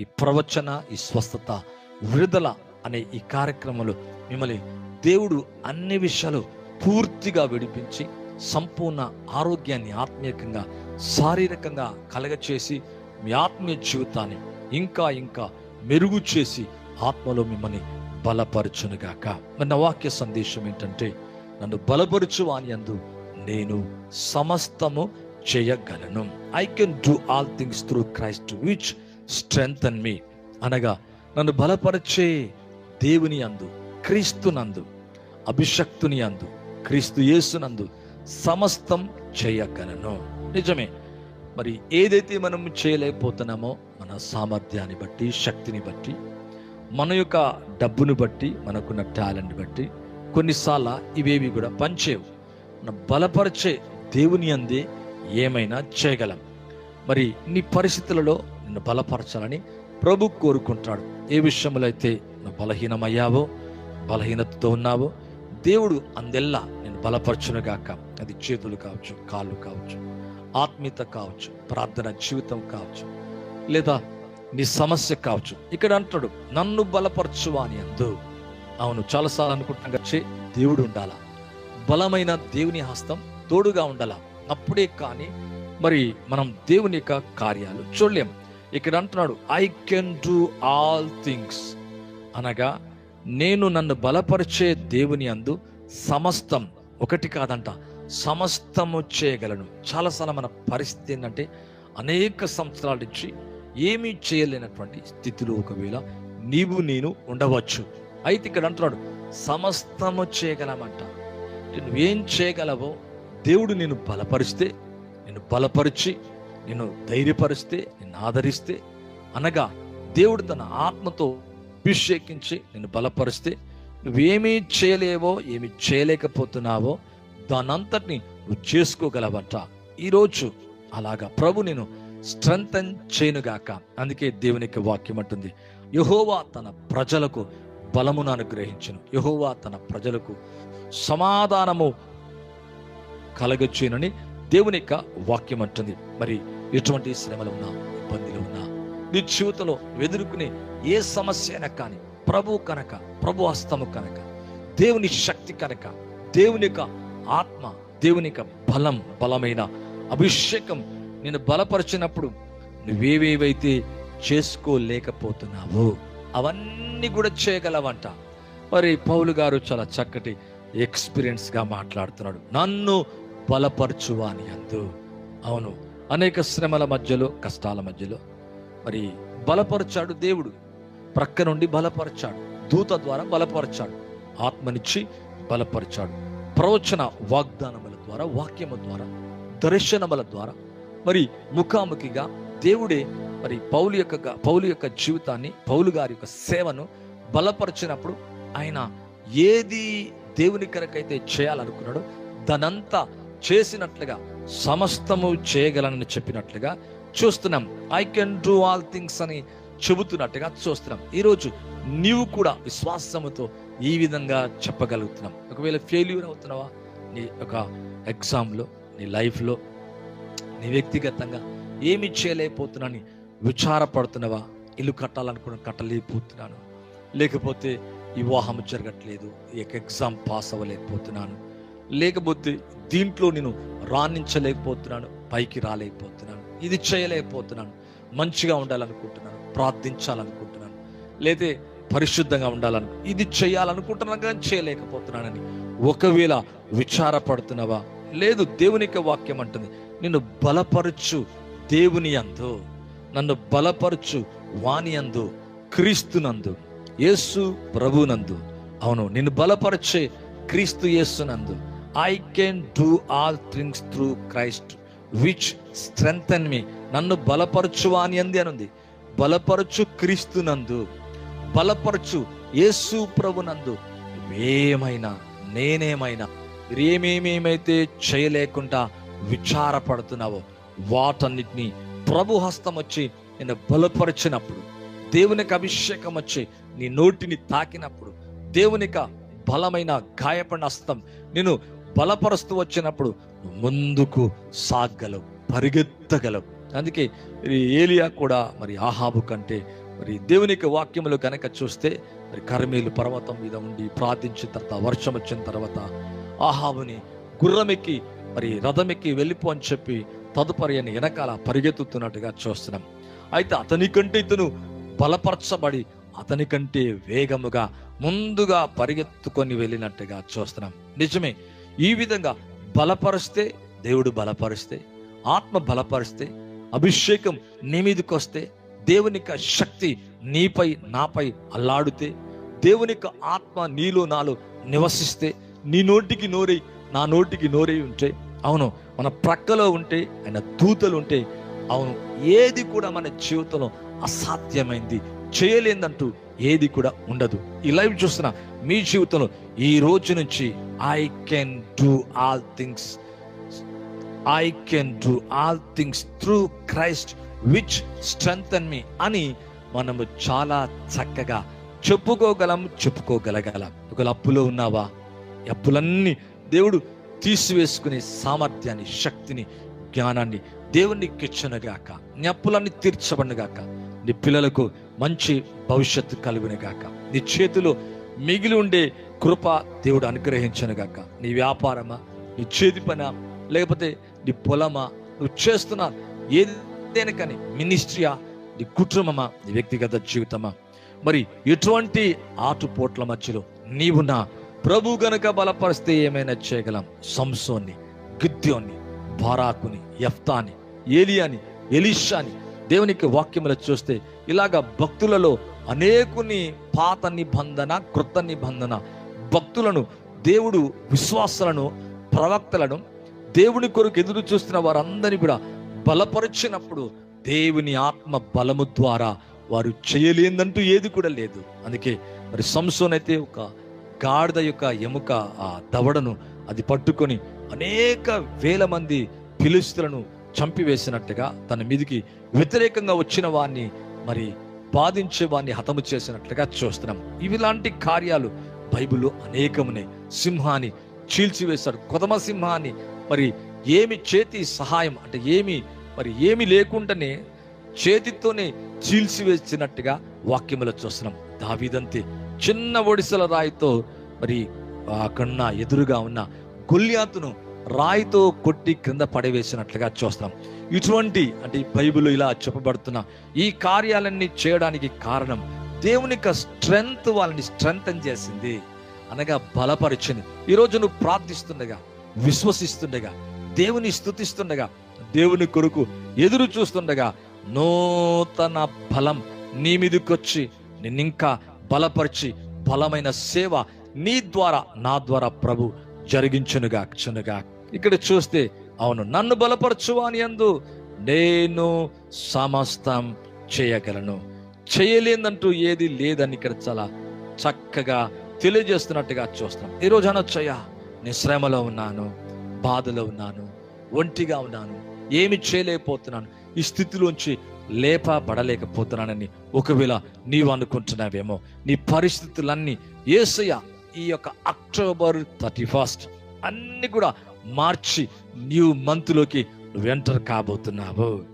ఈ ప్రవచన ఈ స్వస్థత విడుదల అనే ఈ కార్యక్రమంలో మిమ్మల్ని దేవుడు అన్ని విషయాలు పూర్తిగా విడిపించి సంపూర్ణ ఆరోగ్యాన్ని ఆత్మీయకంగా శారీరకంగా కలగచేసి మీ ఆత్మీయ జీవితాన్ని ఇంకా ఇంకా మెరుగు చేసి ఆత్మలో మిమ్మల్ని బలపరచునుగాక. మరి నా వాక్య సందేశం ఏంటంటే నన్ను బలపరచు అని అందు నేను సమస్తము చేయగలను. I can do all things through Christ which strength me అనగా నన్ను బలపరిచే దేవుని అందు క్రీస్తునందు అభిషక్తుని అందు క్రీస్తు యేసునందు సమస్తం చేయగలను. నిజమే. మరి ఏదైతే మనం చేయలేకపోతున్నామో మన సామర్థ్యాన్ని బట్టి శక్తిని బట్టి మన యొక్క డబ్బును బట్టి మనకున్న టాలెంట్ బట్టి కొన్నిసార్లు ఇవేవి కూడా పనిచేయవు. మన బలపరిచే దేవుని అందే ఏమైనా చేయగలం. మరి నీ పరిస్థితులలో నిన్ను బలపరచాలని ప్రభు కోరుకుంటాడు. ఏ విషయంలో అయితే నువ్వు బలహీనమయ్యావో బలహీనతతో ఉన్నావో దేవుడు అందెల్లా నేను బలపరచును గాక. అది చేతులు కావచ్చు కాళ్ళు కావచ్చు ఆత్మీయత కావచ్చు ప్రార్థన జీవితం కావచ్చు లేదా నీ సమస్య కావచ్చు. ఇక్కడ అంటాడు నన్ను బలపరచువా అని అందు. అవును చాలాసార్లు అనుకుంటాం వచ్చే దేవుడు ఉండాలా? బలమైన దేవుని హస్తం తోడుగా ఉండాలా? అప్పుడే కానీ మరి మనం దేవుని యొక్క కార్యాలు చూడలేం ఇక్కడ అంటున్నాడు I can do all things అనగా నేను నన్ను బలపరిచే దేవుని అందు సమస్తం ఒకటి కాదంట సమస్తము చేయగలను. చాలాసార్లు మన పరిస్థితి ఏంటంటే అనేక సంవత్సరాల నుంచి ఏమీ చేయలేనటువంటి స్థితిలో ఒకవేళ నీవు నేను ఉండవచ్చు. అయితే ఇక్కడ అంటున్నాడు సమస్తము చేయగలమంట. నువ్వేం చేయగలవో దేవుడు నేను బలపరిస్తే నేను బలపరిచి నేను ధైర్యపరిస్తే నిన్ను ఆదరిస్తే అనగా దేవుడు తన ఆత్మతో అభిషేకించి నిన్ను బలపరిస్తే నువ్వేమీ చేయలేవో ఏమి చేయలేకపోతున్నావో దానంతటిని నువ్వు చేసుకోగలవంట. ఈరోజు అలాగా ప్రభు నేను స్ట్రెంగ్తన్ చేయనుగాక. అందుకే దేవునికి వాక్యం అంటుంది యహోవా తన ప్రజలకు బలమును అనుగ్రహించను. యహోవా తన ప్రజలకు సమాధానము కలగచ్చునని దేవుని యొక్క వాక్యం అంటుంది. మరి ఎటువంటి శ్రమలు ఉన్నా ఇబ్బందులు ఉన్నా నీ జీవితంలో ఎదుర్కొనే ఏ సమస్య అయినా కానీ ప్రభు కనుక ప్రభు హస్తము కనుక దేవుని శక్తి కనుక దేవుని యొక్క ఆత్మ దేవుని యొక్క బలం బలమైన అభిషేకం నేను బలపరిచినప్పుడు నువ్వేవేవైతే చేసుకోలేకపోతున్నావో అవన్నీ కూడా చేయగలవంట. మరి పౌలు గారు చాలా చక్కటి ఎక్స్పీరియన్స్గా మాట్లాడుతున్నాడు. నన్ను బలపరచువా అని అందు. అవును అనేక శ్రమల మధ్యలో కష్టాల మధ్యలో. మరి బలపరచాడు దేవుడు. ప్రక్క నుండి బలపరచాడు. దూత ద్వారా బలపరచాడు. ఆత్మనిచ్చి బలపరచాడు. ప్రవచన వాగ్దానముల ద్వారా వాక్యము ద్వారా దర్శనముల ద్వారా. మరి ముఖాముఖిగా దేవుడే మరి పౌలు యొక్క పౌలు యొక్క జీవితాన్ని పౌలు గారి యొక్క సేవను బలపరిచినప్పుడు ఆయన ఏది దేవుని కొరకైతే చేయాలనుకున్నాడో దానంతా చేసినట్లుగా సమస్తము చేయగలనని చెప్పినట్లుగా చూస్తున్నాం. I can do all things అని చెబుతున్నట్టుగా చూస్తున్నాం. ఈరోజు నీవు కూడా విశ్వాసముతో ఈ విధంగా చెప్పగలుగుతున్నాం. ఒకవేళ ఫెయిల్యూర్ అవుతున్నావా? నీ ఒక ఎగ్జామ్లో నీ లైఫ్లో నీ వ్యక్తిగతంగా ఏమి చేయలేకపోతున్నాని విచారపడుతున్నావా? ఇల్లు కట్టాలనుకున్న కట్టలేకపోతున్నాను. లేకపోతే వివాహం జరగట్లేదు. ఈ ఎగ్జామ్ పాస్ అవ్వలేకపోతున్నాను. లేకపోతే దీంట్లో నేను రాణించలేకపోతున్నాను పైకి రాలేకపోతున్నాను ఇది చేయలేకపోతున్నాను మంచిగా ఉండాలనుకుంటున్నాను ప్రార్థించాలనుకుంటున్నాను లేదా పరిశుద్ధంగా ఉండాలను ఇది చేయాలనుకుంటున్నాను కానీ చేయలేకపోతున్నానని ఒకవేళ విచారపడుతున్నావా? లేదు దేవుని యొక్క వాక్యం అంటుంది నిన్ను బలపరచు దేవుని అందు నన్ను బలపరచు వాణి అందు క్రీస్తునందు యేసు ప్రభునందు. అవును నిన్ను బలపరిచే క్రీస్తు యేసునందు I can do all things through Christ which strength me నన్ను బలపరచు అని అంది అనుంది బలపరచు క్రీస్తునందు బలపరచు యేసు ప్రభునందు ఏమైనా నేనేమైనా ఏమేమేమైతే చేయలేకుండా విచారపడుతున్నావో వాటన్నిటినీ ప్రభు హస్తం వచ్చి నేను బలపరిచినప్పుడు దేవునికి అభిషేకం వచ్చి నీ నోటిని తాకినప్పుడు దేవునిక బలమైన గాయపడిన హస్తం నేను బలపరుస్తూ వచ్చినప్పుడు ముందుకు సాగలవు పరిగెత్తగలవు. అందుకే మరి ఏలియా కూడా మరి ఆహాబు కంటే మరి దేవునికి వాక్యములు కనుక చూస్తే మరి కర్మీలు పర్వతం మీద ఉండి ప్రార్థించిన తర్వాత వర్షం వచ్చిన తర్వాత ఆహాబుని గుర్రమెక్కి మరి రథమెక్కి వెళ్ళిపో అని చెప్పి తదుపరి అని వెనకాల పరిగెత్తుతున్నట్టుగా చూస్తున్నాం. అయితే అతని కంటే ఇతను బలపరచబడి అతని కంటే వేగముగా ముందుగా పరిగెత్తుకొని వెళ్ళినట్టుగా చూస్తున్నాం. నిజమే ఈ విధంగా బలపరిస్తే దేవుడు బలపరిస్తే ఆత్మ బలపరిస్తే అభిషేకం నీ మీదకి వస్తే దేవుని యొక్క శక్తి నీపై నాపై అల్లాడితే దేవుని యొక్క ఆత్మ నీలో నాలో నివసిస్తే నీ నోటికి నోరై నా నోటికి నోరై ఉంటే అవును మన ప్రక్కలో ఉంటే ఆయన దూతలు ఉంటే అవును ఏది కూడా మన జీవితంలో అసాధ్యమైంది చేయలేదంటూ ఏది కూడా ఉండదు. ఈ లైవ్ చూస్తున్న మీ జీవితంలో ఈ రోజు నుంచి I can do all things I can do all things through Christ which strength me అని మనము చాలా చక్కగా చెప్పుకోగలం చెప్పుకోగలగలం. ఒకవేళ అప్పులో ఉన్నావా? అప్పులన్నీ దేవుడు తీసివేసుకునే సామర్థ్యాన్ని శక్తిని జ్ఞానాన్ని దేవుణ్ణి ఇచ్చునుగాక నీ అప్పులన్నీ తీర్చబడినగాక నీ పిల్లలకు మంచి భవిష్యత్తు కలుగునుగాక నీ చేతిలో మిగిలి ఉండే కృప దేవుడు అనుగ్రహించనుగాక నీ వ్యాపారమా నీ చేతి పనా లేకపోతే నీ పొలమా నువ్వు చేస్తున్న ఏదైనా కానీ మినిస్ట్రీయా నీ కుటుంబమా నీ వ్యక్తిగత జీవితమా. మరి ఎటువంటి ఆటుపోట్ల మధ్యలో నీవు నా ప్రభు గనుక బలపరిస్తే ఏమైనా చేయగలం? సంసోన్ని గిద్యోన్ని బారాకుని యఫ్తాని ఏలియాని ఎలిషాని దేవునికి వాక్యములు చూస్తే ఇలాగ భక్తులలో అనేకుని పాత నిబంధన కృత నిబంధన. భక్తులను దేవుడు విశ్వాసాలను ప్రవక్తలను దేవుని కొరకు ఎదురు చూస్తున్న వారందరినీ కూడా బలపరిచినప్పుడు దేవుని ఆత్మ బలము ద్వారా వారు చేయలేదంటూ ఏది కూడా లేదు. అందుకే మరి సంసోన్ అయితే ఒక గాడిద యొక్క ఎముక ఆ దవడను అది పట్టుకొని అనేక వేల మంది పిలుస్తులను చంపివేసినట్టుగా తన మీదికి వ్యతిరేకంగా వచ్చిన వారిని మరి బాధించే వారిని హతము చేసినట్లుగా చూస్తున్నాం. ఇవిలాంటి కార్యాలు బైబిల్లో అనేకమునే సింహాన్ని చీల్చివేశాడు. కొదమ సింహాన్ని మరి ఏమి చేతి సహాయం అంటే ఏమి మరి ఏమి లేకుండానే చేతితోనే చీల్చివేసినట్టుగా వాక్యములో చూస్తున్నాం. దావీదంతే చిన్న ఒడిసల రాయితో మరి అక్కడున్న ఎదురుగా ఉన్న గొల్యాతును రాయితో కొట్టి క్రింద పడవేసినట్లుగా చూస్తాం. ఇటువంటి అంటే బైబిల్ ఇలా చెప్పబడుతున్న ఈ కార్యాలన్నీ చేయడానికి కారణం దేవుని యొక్క స్ట్రెంగ్త్ వాళ్ళని స్ట్రెంగ్తన్ చేసింది. అనగా బలపరిచింది. ఈరోజు నువ్వు ప్రార్థిస్తుండగా విశ్వసిస్తుండగా దేవుని స్థుతిస్తుండగా దేవుని కొరకు ఎదురు చూస్తుండగా నూతన బలం నీ మీదకొచ్చి నిన్నింకా బలపరిచి బలమైన సేవ నీ ద్వారా నా ద్వారా ప్రభు జరిగించునుగా చునుగా ఇక్కడ చూస్తే అవును నన్ను బలపరచు అని అందు నేను సమస్తం చేయగలను. చేయలేదంటూ ఏది లేదని ఇక్కడ చాలా చక్కగా తెలియజేస్తున్నట్టుగా చూస్తాం ఈరోజు అనొచ్చయ్యా నేను శ్రమలో ఉన్నాను బాధలో ఉన్నాను ఒంటిగా ఉన్నాను ఏమి చేయలేకపోతున్నాను ఈ స్థితిలోంచి లేపబడలేకపోతున్నానని ఒకవేళ నీవు అనుకుంటున్నావేమో నీ పరిస్థితులన్నీ ఏసయ్య ఈ యొక్క అక్టోబర్ థర్టీ ఫస్ట్ అన్ని కూడా మార్చి న్యూ మంత్లోకి నువ్వు ఎంటర్ కాబోతున్నావు.